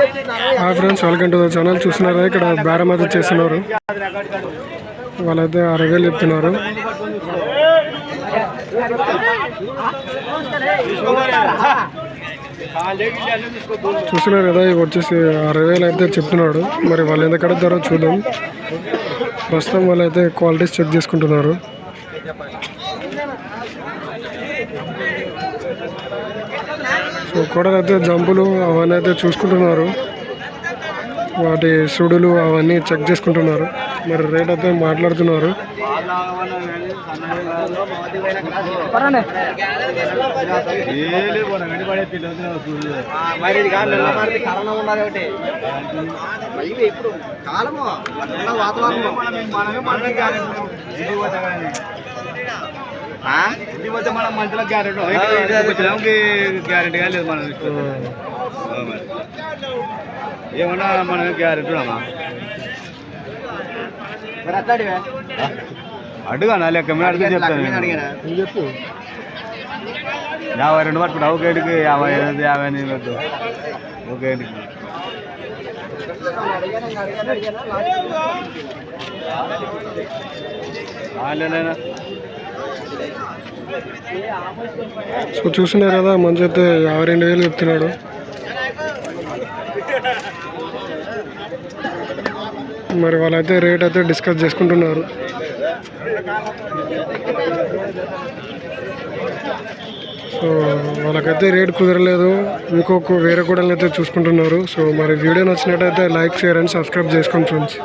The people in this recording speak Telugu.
Hi friends welcome to the channel చూస్తున్నారా? ఇక్కడ బేరం అయితే చేస్తున్నారు. వాళ్ళైతే అరవై వేలు చెప్తున్నారు. చూస్తున్నారు కదా ఇవి వచ్చేసి అరవై వేలు అయితే చెప్తున్నాడు. మరి వాళ్ళు ఎంత కడతారో చూద్దాం. ప్రస్తుతం వాళ్ళైతే క్వాలిటీస్ చెక్ చేసుకుంటున్నారు. సో కోడలైతే జంపులు అవన్నీ అయితే చూసుకుంటున్నారు. వాటి సుడులు అవన్నీ చెక్ చేసుకుంటున్నారు. మరి రేట్ అయితే మాట్లాడుతున్నారు. కాలము వాతావరణం పోతే మనం గ్యారెంటీ లేదు మనం మరి. ఏమన్నా మనం గ్యారెంటీ ఉన్నామా? మరి అట్లాంటివే అడుగా నా లెక్క అడిగితే చెప్తాను. అడిగానా. చెప్పు. యాభై రెండు పట్టుకుంటా ఒక ఏడుకి యాభై ఐదు యాభై ఎనిమిది వద్దు ఒక ఏడుకి. ఆన్లైన్ సో చూస్తున్నారు కదా మంచి అయితే యాభై రెండు వేలు చెప్తున్నాడు. మరి వాళ్ళైతే రేట్ అయితే డిస్కస్ చేసుకుంటున్నారు. సో వాళ్ళకైతే రేట్ కుదరలేదు ఇంకొక వేరే కూడా అయితే చూసుకుంటున్నారు. సో మరి వీడియో నచ్చినట్టయితే లైక్ షేర్ అండ్ సబ్స్క్రైబ్ చేసుకోండి ఫ్రెండ్స్